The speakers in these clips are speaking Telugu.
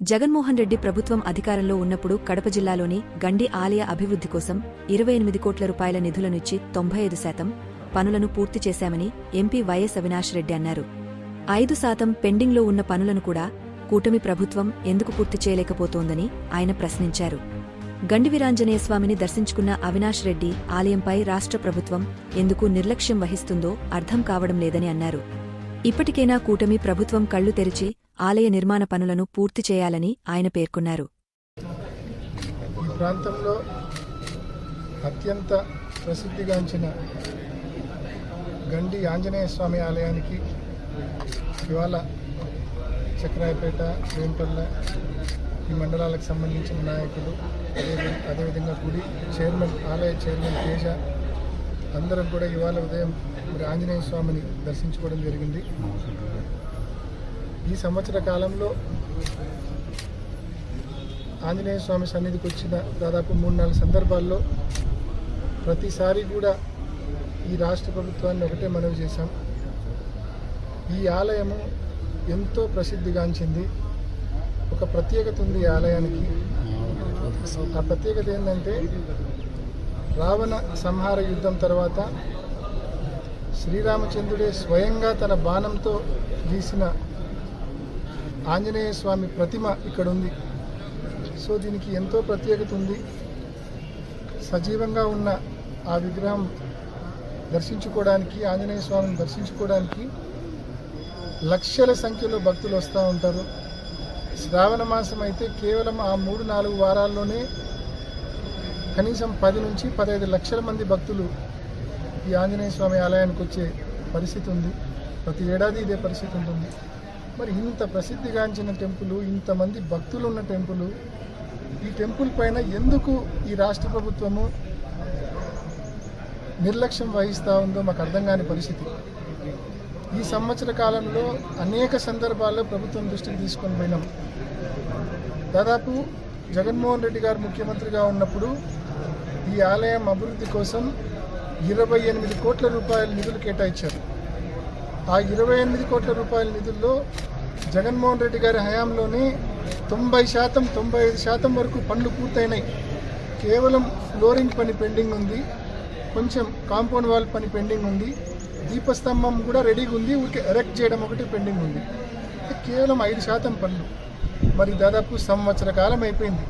జగన్మోహన్ రెడ్డి ప్రభుత్వం అధికారంలో ఉన్నప్పుడు కడప జిల్లాలోని గండి ఆలయ అభివృద్ధి కోసం ఇరవై ఎనిమిది కోట్ల రూపాయల నిధులనిచ్చి తొంభై ఐదు శాతం పనులను పూర్తి చేశామని ఎంపీ వైఎస్ అవినాష్ రెడ్డి అన్నారు. ఐదు శాతం పెండింగ్లో ఉన్న పనులను కూడా కూటమి ప్రభుత్వం ఎందుకు పూర్తి చేయలేకపోతోందని ఆయన ప్రశ్నించారు. గండివీరాంజనేయ స్వామిని దర్శించుకున్న అవినాష్ రెడ్డి ఆలయంపై రాష్ట్ర ప్రభుత్వం ఎందుకు నిర్లక్ష్యం వహిస్తుందో అర్థం కావడం లేదని అన్నారు. ఇప్పటికైనా కూటమి ప్రభుత్వం కళ్ళు తెరిచి ఆలయ నిర్మాణ పనులను పూర్తి చేయాలని ఆయన పేర్కొన్నారు. ఈ ప్రాంతంలో అత్యంత ప్రసిద్ధిగాంచిన గండి ఆంజనేయ స్వామి ఆలయానికి ఇవాళ చక్రాయపేట వేంపల్ల ఈ మండలాలకు సంబంధించిన నాయకులు అదేవిధంగా గుడి చైర్మన్ ఆలయ చైర్మన్ తేజ అందరం కూడా ఇవాళ ఉదయం మరి ఆంజనేయ స్వామిని దర్శించుకోవడం జరిగింది. ఈ సంవత్సర కాలంలో ఆంజనేయ స్వామి సన్నిధికి వచ్చిన దాదాపు మూడు నాలుగు సందర్భాల్లో ప్రతిసారి కూడా ఈ రాష్ట్ర ప్రభుత్వాన్ని ఒకటే మనవి చేశాం. ఈ ఆలయము ఎంతో ప్రసిద్ధిగాంచింది. ఒక ప్రత్యేకత ఉంది ఈ ఆలయానికి. ఆ ప్రత్యేకత ఏంటంటే రావణ సంహార యుద్ధం తర్వాత శ్రీరామచంద్రుడే స్వయంగా తన బాణంతో గీసిన ఆంజనేయ స్వామి ప్రతిమ ఇక్కడ ఉంది సో దీనికి ఎంతో ప్రత్యేకత ఉంది. సజీవంగా ఉన్న ఆ విగ్రహం దర్శించుకోవడానికి ఆంజనేయ స్వామిని దర్శించుకోవడానికి లక్షల సంఖ్యలో భక్తులు వస్తూ ఉంటారు. శ్రావణ మాసం అయితే కేవలం ఆ మూడు నాలుగు వారాల్లోనే కనీసం పది నుంచి పదహైదు లక్షల మంది భక్తులు ఈ ఆంజనేయ స్వామి ఆలయానికి వచ్చే పరిస్థితి ఉంది. ప్రతి ఏడాది ఇదే పరిస్థితి ఉంటుంది. మరి ఇంత ప్రసిద్ధిగాంచిన టెంపుల్ ఇంతమంది భక్తులు ఉన్న టెంపుల్ ఈ టెంపుల్ పైన ఎందుకు ఈ రాష్ట్ర ప్రభుత్వము నిర్లక్ష్యం వహిస్తూ ఉందో మాకు అర్థం కాని పరిస్థితి. ఈ సంవత్సర కాలంలో అనేక సందర్భాల్లో ప్రభుత్వం దృష్టికి తీసుకొని పోయినాం. దాదాపు జగన్మోహన్ రెడ్డి గారు ముఖ్యమంత్రిగా ఉన్నప్పుడు ఈ ఆలయం అభివృద్ధి కోసం ఇరవై ఎనిమిది కోట్ల రూపాయల నిధులు కేటాయించారు. ఆ ఇరవై ఎనిమిది కోట్ల రూపాయల నిధుల్లో జగన్మోహన్ రెడ్డి గారి హయాంలోనే తొంభై శాతం తొంభై ఐదు శాతం వరకు పనులు పూర్తయినాయి. కేవలం ఫ్లోరింగ్ పని పెండింగ్ ఉంది. కొంచెం కాంపౌండ్ వాల్ పని పెండింగ్ ఉంది. దీపస్తంభం కూడా రెడీగా ఉంది. ఊరికే ఎరెక్ట్ చేయడం ఒకటి పెండింగ్ ఉంది. కేవలం ఐదు శాతం పనులు. మరి దాదాపు సంవత్సర కాలం అయిపోయింది.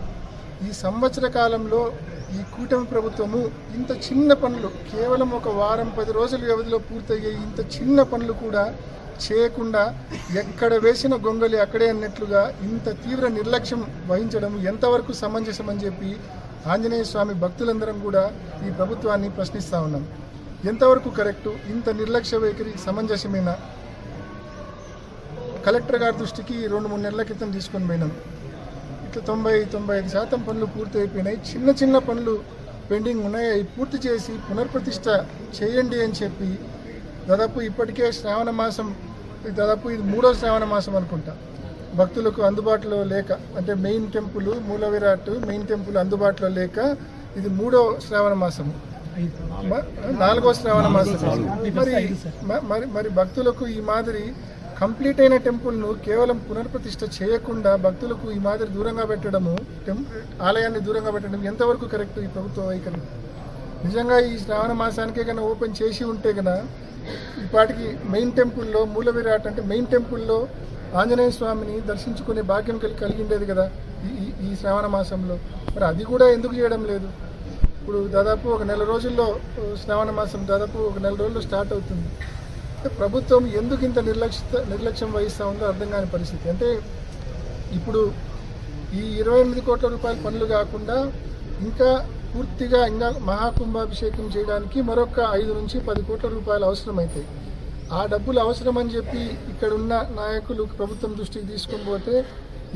ఈ సంవత్సర కాలంలో ఈ కూటమి ప్రభుత్వము ఇంత చిన్న పనులు కేవలం ఒక వారం పది రోజుల వ్యవధిలో పూర్తయ్యే ఇంత చిన్న పనులు కూడా చేయకుండా ఎక్కడ వేసిన గొంగలి అక్కడే అన్నట్లుగా ఇంత తీవ్ర నిర్లక్ష్యం వహించడం ఎంతవరకు సమంజసం అని చెప్పి ఆంజనేయ స్వామి భక్తులందరం కూడా ఈ ప్రభుత్వాన్ని ప్రశ్నిస్తూ ఉన్నాం. ఎంతవరకు కరెక్టు? ఇంత నిర్లక్ష్య వైఖరి సమంజసమైన? కలెక్టర్ గారి దృష్టికి రెండు మూడు నెలల క్రితం తీసుకొని పోయినాం. తొంభై తొంభై ఐదు శాతం పనులు పూర్తి అయిపోయినాయి చిన్న చిన్న పనులు పెండింగ్ ఉన్నాయి? అవి పూర్తి చేసి పునర్ప్రతిష్ట చేయండి అని చెప్పి దాదాపు ఇప్పటికే శ్రావణ మాసం దాదాపు ఇది మూడో శ్రావణ మాసం అనుకుంటా. భక్తులకు అందుబాటులో లేక అంటే మెయిన్ టెంపుల్ మూల విరాట్ మెయిన్ టెంపుల్ అందుబాటులో లేక ఇది మూడో శ్రావణ మాసము నాలుగో శ్రావణ మాసం. మరి మరి మరి భక్తులకు ఈ మాదిరి కంప్లీట్ అయిన టెంపుల్ను కేవలం పునర్ప్రతిష్ఠ చేయకుండా భక్తులకు ఈ మాదిరి దూరంగా పెట్టడము ఆలయాన్ని దూరంగా పెట్టడం ఎంతవరకు కరెక్ట్ ఈ ప్రభుత్వ వైఖరి? నిజంగా ఈ శ్రావణ మాసానికే కన్నా ఓపెన్ చేసి ఉంటే కన్నా ఇప్పటికి మెయిన్ టెంపుల్లో మూల విరాట్ అంటే మెయిన్ టెంపుల్లో ఆంజనేయ స్వామిని దర్శించుకునే భాగ్యం కలిగి కలిగిండేది కదా ఈ ఈ- శ్రావణ మాసంలో. మరి అది కూడా ఎందుకు చేయడం లేదు? ఇప్పుడు దాదాపు ఒక నెల రోజుల్లో శ్రావణ మాసం దాదాపు ఒక నెల రోజుల్లో స్టార్ట్ అవుతుంది. ప్రభుత్వం ఎందుకు ఇంత నిర్లక్ష్య నిర్లక్ష్యం వహిస్తూ ఉందో అర్థం కాని పరిస్థితి. అంటే ఇప్పుడు ఈ ఇరవై ఎనిమిది కోట్ల రూపాయల పనులు కాకుండా ఇంకా పూర్తిగా ఇంకా మహాకుంభాభిషేకం చేయడానికి మరొక ఐదు నుంచి పది కోట్ల రూపాయలు అవసరమవుతాయి ఆ డబ్బులు అవసరం అని చెప్పి ఇక్కడ ఉన్న నాయకులు ప్రభుత్వం దృష్టికి తీసుకుని పోతే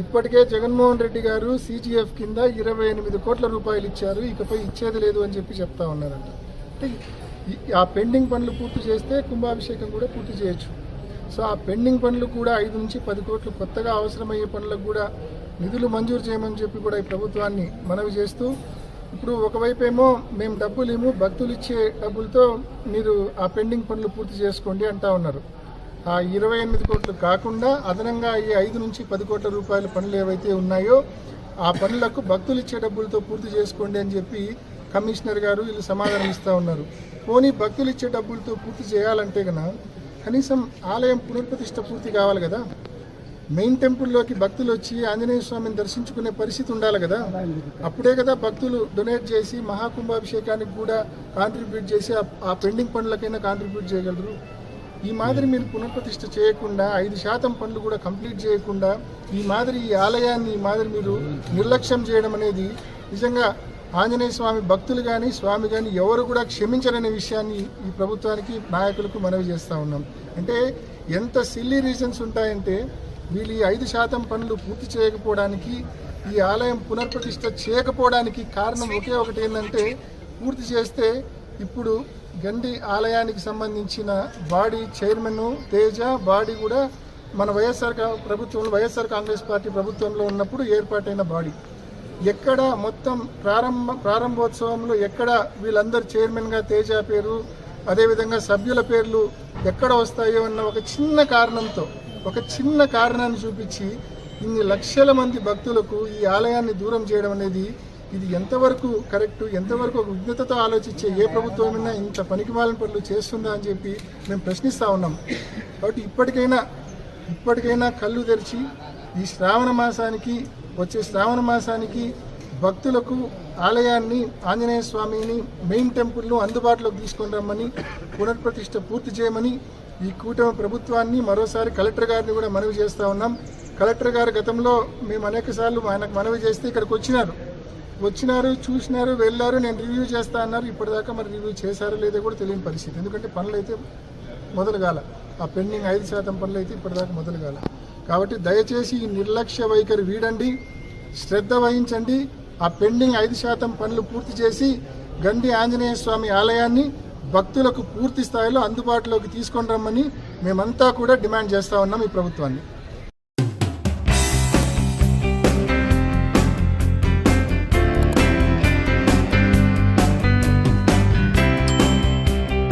ఇప్పటికే జగన్మోహన్ రెడ్డి గారు సీజీఎఫ్ కింద ఇరవై ఎనిమిది కోట్ల రూపాయలు ఇచ్చారు. ఇకపై ఇచ్చేది లేదు అని చెప్పి చెప్తా ఉన్నారంట. ఆ పెండింగ్ పనులు పూర్తి చేస్తే కుంభాభిషేకం కూడా పూర్తి చేయొచ్చు. సో ఆ పెండింగ్ పనులు కూడా ఐదు నుంచి పది కోట్లు కొత్తగా అవసరమయ్యే పనులకు కూడా నిధులు మంజూరు చేయమని చెప్పి కూడా ఈ ప్రభుత్వాన్ని మనవి చేస్తూ ఇప్పుడు ఒకవైపు ఏమో మేము డబ్బులు ఏమో భక్తులు ఇచ్చే డబ్బులతో మీరు ఆ పెండింగ్ పనులు పూర్తి చేసుకోండి అంటా ఉన్నారు. ఆ ఇరవై ఎనిమిది కోట్లు కాకుండా అదనంగా ఈ ఐదు నుంచి పది కోట్ల రూపాయల పనులు ఏవైతే ఉన్నాయో ఆ పనులకు భక్తులు ఇచ్చే డబ్బులతో పూర్తి చేసుకోండి అని చెప్పి కమిషనర్ గారు వీళ్ళు సమాధానం ఇస్తూ ఉన్నారు. పోనీ భక్తులు ఇచ్చే డబ్బులతో పూర్తి చేయాలంటే కన్నా కనీసం ఆలయం పునర్ప్రతిష్ట పూర్తి కావాలి కదా మెయిన్ టెంపుల్లోకి భక్తులు వచ్చి ఆంజనేయ స్వామిని దర్శించుకునే పరిస్థితి ఉండాలి కదా అప్పుడే కదా భక్తులు డొనేట్ చేసి మహాకుంభాభిషేకానికి కూడా కాంట్రిబ్యూట్ చేసి ఆ- ఆ పెండింగ్ పనులకైనా కాంట్రిబ్యూట్ చేయగలరు? ఈ మాదిరి మీరు పునఃప్రతిష్ఠ చేయకుండా ఐదు శాతం పనులు కూడా కంప్లీట్ చేయకుండా ఈ మాదిరి ఈ ఆలయాన్ని ఈ మాదిరి మీరు నిర్లక్ష్యం చేయడం అనేది నిజంగా ఆంజనేయ స్వామి భక్తులు కానీ స్వామి కానీ ఎవరు కూడా క్షమించరనే విషయాన్ని ఈ ప్రభుత్వానికి నాయకులకు మనవి చేస్తూ ఉన్నాం. అంటే ఎంత సిల్లీ రీజన్స్ ఉంటాయంటే వీళ్ళు ఈ ఐదు శాతం పనులు పూర్తి చేయకపోవడానికి ఈ ఆలయం పునర్ప్రతిష్ట చేయకపోవడానికి కారణం ఒకే ఒకటి ఏంటంటే పూర్తి చేస్తే ఇప్పుడు గండి ఆలయానికి సంబంధించిన బాడీ చైర్మన్ తేజ బాడీ కూడా మన వైఎస్ఆర్ ప్రభుత్వంలో వైఎస్ఆర్ కాంగ్రెస్ పార్టీ ప్రభుత్వంలో ఉన్నప్పుడు ఏర్పాటైన బాడీ. ఎక్కడ మొత్తం ప్రారంభ ప్రారంభోత్సవంలో ఎక్కడ వీళ్ళందరూ చైర్మన్గా తేజ పేరు అదేవిధంగా సభ్యుల పేర్లు ఎక్కడ వస్తాయో అన్న ఒక చిన్న కారణంతో ఒక చిన్న కారణాన్ని చూపించి ఇన్ని లక్షల మంది భక్తులకు ఈ ఆలయాన్ని దూరం చేయడం అనేది ఇది ఎంతవరకు కరెక్ట్ ఎంతవరకు ఒక విజ్ఞతతో ఆలోచించే ఏ ప్రభుత్వమైనా ఇంత పనికిమాలిన పనులు చేస్తుందా అని చెప్పి మేము ప్రశ్నిస్తూ ఉన్నాం. కాబట్టి ఇప్పటికైనా ఇప్పటికైనా కళ్ళు తెరిచి ఈ శ్రావణ మాసానికి వచ్చే శ్రావణ మాసానికి భక్తులకు ఆలయాన్ని ఆంజనేయ స్వామిని మెయిన్ టెంపుల్ను అందుబాటులోకి తీసుకొని రమ్మని పునర్ప్రతిష్ట పూర్తి చేయమని ఈ కూటమి ప్రభుత్వాన్ని మరోసారి కలెక్టర్ గారిని కూడా మనవి చేస్తూ ఉన్నాం. కలెక్టర్ గారు గతంలో మేము అనేక సార్లు ఆయనకు మనవి చేస్తే ఇక్కడికి వచ్చినారు. వచ్చినారు చూసినారు వెళ్ళారు నేను రివ్యూ చేస్తా అన్నారు. ఇప్పటిదాకా మరి రివ్యూ చేశారో లేదో కూడా తెలియని పరిస్థితి. ఎందుకంటే పనులు అయితే మొదలు కాల ఆ పెండింగ్ ఐదు శాతం పనులు అయితే ఇప్పటిదాకా మొదలు కాల కాబట్టి దయచేసి ఈ నిర్లక్ష్య వైఖరి వీడండి. శ్రద్ధ వహించండి. ఆ పెండింగ్ ఐదు శాతం పనులు పూర్తి చేసి గండి ఆంజనేయ స్వామి ఆలయాన్ని భక్తులకు పూర్తి స్థాయిలో అందుబాటులోకి తీసుకొని రమ్మని మేమంతా కూడా డిమాండ్ చేస్తా ఉన్నాం ఈ ప్రభుత్వాన్ని.